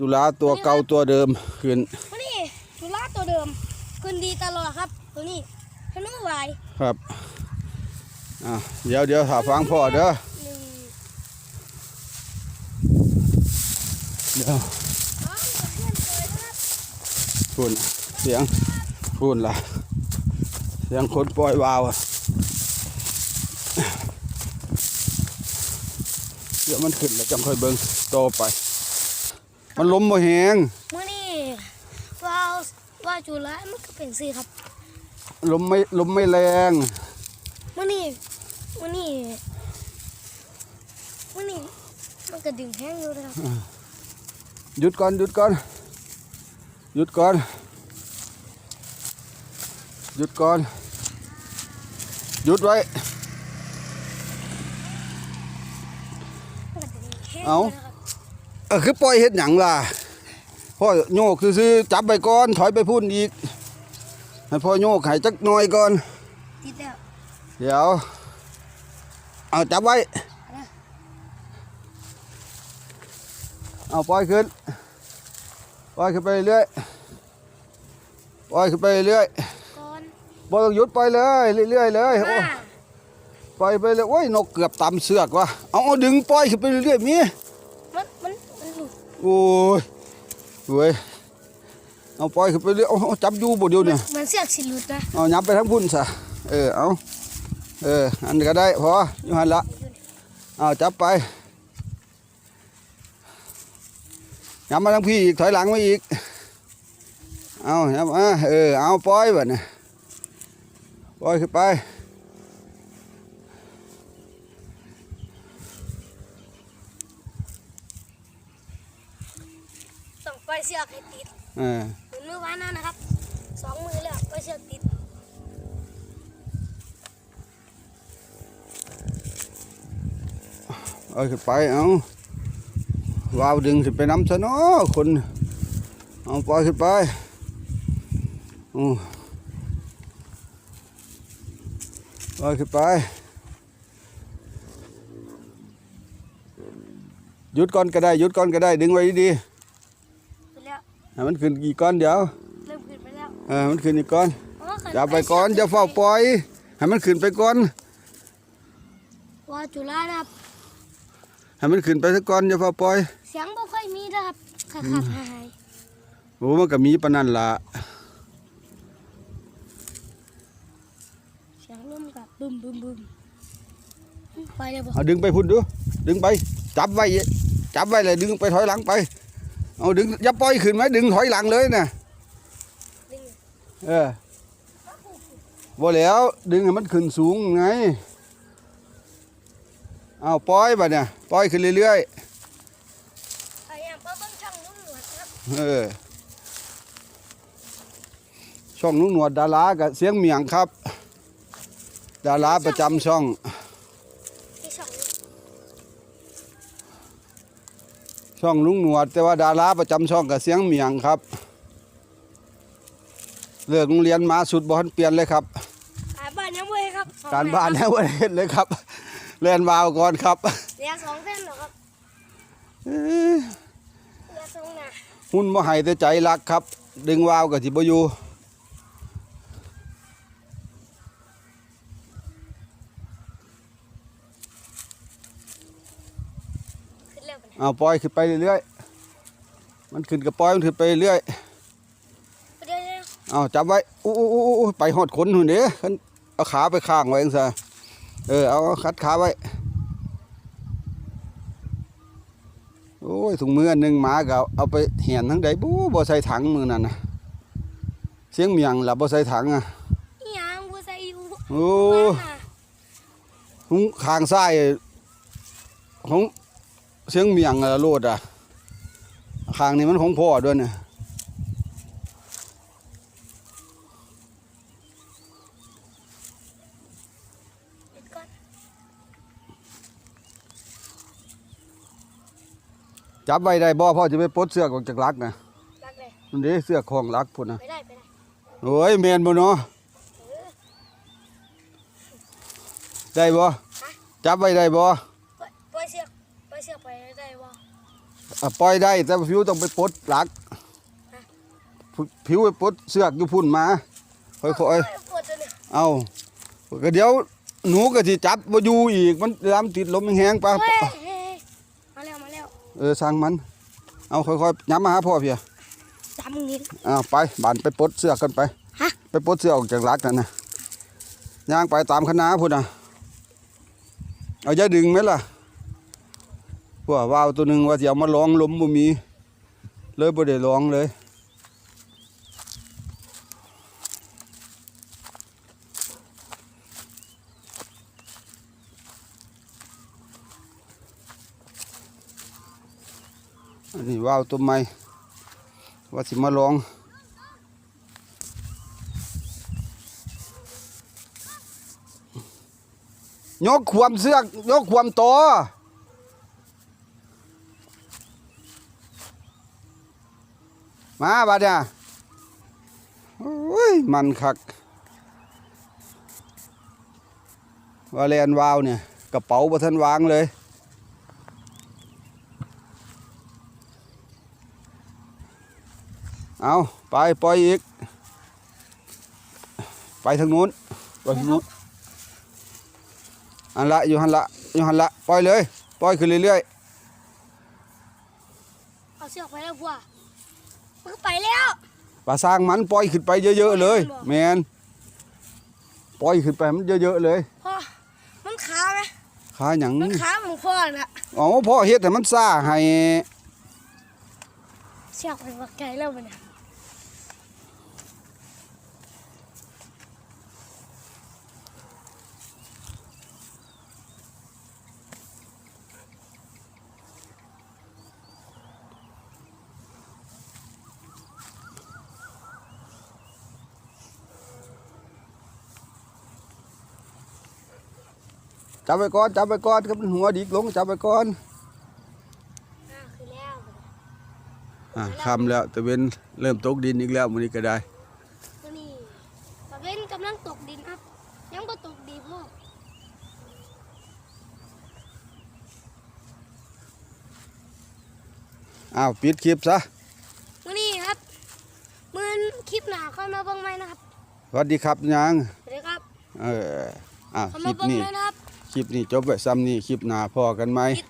ตุลาตัวเก่าตัวเดิมขึ้นตัวนี้จุฬาตัวเดิมขึ้นดีตลอดครับ ตัวนี้ธนูไหวครับอะเดี๋ยวเดี๋ยวถาฟังพ่อเด้อหนึ่งเดี๋ยวสองเพื่อนเคยนะครับพูนเสียงพูนล่ะ เสียงคนปล่อยวาวอะเดี๋ยวมันขึ้นแล้วจังค่อยเบิ่งโตอไป มันล้มบ่แหงเมื่อนี้ว่าวว่าจุฬามันก็เป็นสีครับลมไม่ลมไม่แรงเมื่อนี้เมื่อนี้เมื่อนี้มันก็ดึงแห้งอยู่นะครับหยุดก่อนหยุดก่อนหยุดก่อนหยุดก่อนหยุดไว้มันก็ดึงแห้งเอ้ายู่นะครับ เออคือปล่อยเฮ็ดหยังล่ะพ่อโยกซื่อๆจับไปก่อนถอยไปพุ่นอีกให้พ่อโยกให้จักหน่อยก่อนติดแล้วเดี๋ยวเอาจับไว้เอาปล่อยขึ้นปล่อยขึ้นไปเรื่อยปล่อยขึ้นไปเรื่อยก่อนบ่ต้องหยุดปล่อยเลยเรื่อยๆเลยโอ้ห้าปล่อยไปเลยโอ้ยนกเกือบตำเสือกว่ะเอาเอาดึงปล่อยขึ้นไปเรื่อยๆมี มันมันมันหลุด โอ้ยเว้ยเอาปล่อยขึ้นไปเรื่อยเอาเอาจับอยู่บ่เดียวเนี่ยมันเสียกสิหลุดนะเอายับไปทั้งพุ่นซะเออเอาเอออันนี้ก็ได้พออยู่หันละเอาจับไปยับมาทั้งพี่อีกถอยหลังมาอีกเอายับมาเออเอาปล่อยแบบนี้ปล่อยขึ้นไป ต้อง ปล่อยเสือกให้ติดเออเหมือนเมื่อวานนั้นนะครับสองมือแล้วปล่อยเสือกติดเอาขึ้นไปเอาวาวดึงขึ้นไปน้ำซะเนาะคนเอาปล่อยขึ้นไปอือปล่อยขึ้นไปหยุดก่อนก็ได้หยุดก่อนก็ได้ดึงไว้ดีไปแล้วๆ ให้มันขึ้นกี่ก้อนเดี๋ยวเริ่มขึ้นไปแล้วเออมันขึ้นอีกก้อนอ๋อขึ้นอย่าไปก่อนอย่าเฝ้าปล่อย ให้มันขึ้นไปก่อน ว่าจุฬานะครับให้มันขึ้นไปสักก้อนอย่าเฝ้าปล่อยเสียงบ่ค่อยมีนะครับขาดขาดหายหายโอ้มันก็มีปานนั้นล่ะเสียงลมกับบึมบึมบึมไปเลยบ่เอาดึงไปพุ่นดู ดึงไป จับไว้จับไว้เลยดึงไปถอยหลังไป เอาดึงอย่าปล่อยขึ้นไหมดึงถอยหลังเลยนะเออบ่แล้วดึงให้มันขึ้นสูงไงเอาปล่อยบัดเนี่ยปล่อยขึ้นเรื่อยพยายามเพิ่มเบิ่งช่องนุ่มหนวดครับๆเออช่องนุ่งหนวดดารากับเสียงเมียงครับ ดาราประจำช่อง ที่ช่องนี้ ช่องลุงหนวด แต่ว่าดาราประจำช่องกับเสียงเมียงครับ เลิกโรงเรียนมาสุดบอลเปลี่ยนเลยครับ การบ้านยังไม่ครับสองการบ้านแผ่แน่วันเห็นเลยครับเล่นวาวก่อนครับเหลือสองแผ่นเหรอครับเอ้ยเหลือสองหน้าหุ่นบ่ให้แต่ใจรักครับ ดึงวาวกับจิบอยู่ ขึ้น เร็วไปนะเอาปล่อยขึ้นไปเรื่อยๆ มันขึ้นกับปล่อยมันขึ้นไปเรื่อยเดี๋ยวเดี๋ยวเอาจับไว้อู้อู้อู้อู้ไปหอดขนหุ่นเด้ขึ้นเอาขาไปข้างไว้จังซะเออ เอาคัดขาไว้ โอ้ยถุงมืออันหนึ่งหมาก็เอาไปเหียนทั้งใดบู๊บ่ใส่ถังมือนั่นนะเสียงเมียงล่ะบ่ใส่ถังอะอีหยังบัวใส่อยู่โอ้บ้านน่ะหุงข้างซ้ายของ เสียงเมียงอะโลดอะข้างนี้มันของพ่อด้วยเนี่ยเดี๋ยวก่อนจับไว้ได้บ่พ่อจะไปปลดเสื้อออกจากลักนะรักเลยมันเด้เสื้อของลักพุ่นนะไปได้ไปได้โอ้ยแมนบ่เนาะได้บ่จับไว้ได้บ่ ปล่ อยปล่อยเสือกปล่อยเสือกไปได้บ่อะปล่อยได้แต่ผิวต้องไปปลดหลัก ผิวไปปลดเสือกอยู่พุ่นมา ค่อยปวดตัวเนี่ยๆเอาก็เดี๋ยวหนูก็สิจับบ่อยู่อีกมันลามติดลมแห้งๆปะเฮ้ยเฮ้ยมาแล้วมาแล้วเออสั่งมัน เอาค่อยๆย้ำมาหาพ่อเพียจำนี้อ้าวไปบานไปปลดเสือกกันไปฮะไปปลดเสือกออกจากหลักนั่นนะย่างไปตามคณะพุ่นน่ะเอาอย่าดึงไหมล่ะพ วกว่าวตัวหนึ่งว่าสิเอามาลองล้มบ่มี เลยบ่ได้ลองเลยอันนี้ว่าวตัวใหม่ว่าสิมาลองยกความเสือกยกความโตอ มาบัดเนี่ยโอ้ยมันคักวาแลนวาวเนี่ยกระเป๋าบ่ทันวางเลยเอาไปปล่อยอีก ไปทางนู้นไปทางนู้นอันละอยู่หันละอยู่หันละปล่อยเลยปล่อยขึ้นเรื่อยๆเอาเสือกไปแล้วพวก มันก็ไปแล้วๆปลาสร้างมันปล่อยขึ้นไปเยอะๆเลยบ่แมนปล่อยขึ้นไปมันเยอะๆเลยพ่อมันขาไหมขาหยังมันขาของพ่อน่ะอ๋อพ่อเฮ็ดแต่มันซ่าให้เสือกไปวักไกลแล้วมันเนี่ย จับไปก่อนจับไปก่อนก็มันหัวดิกลงจับไปก่อนอ่าคือแล้วอะคำแล้วตะเวนเริ่มตกดินอีกแล้วมื้อนี้ก็ได้ตัวนี้ตะเว้นกำลังตกดินครับ ยังก็ตกดีพ่ออ้าวปิดคลิปซะวันนี้ครับมือนคลิปหนาเข้ามาเบ้างไหมนะครับสวัสดีครับยังสวัสดีครับ เอออะเข้าคมาลิปเบ้างนี้ไหมนะครับ คลิปนี้จบไว้ซ้ำนี่คลิปหน้าพอกันไหม ติด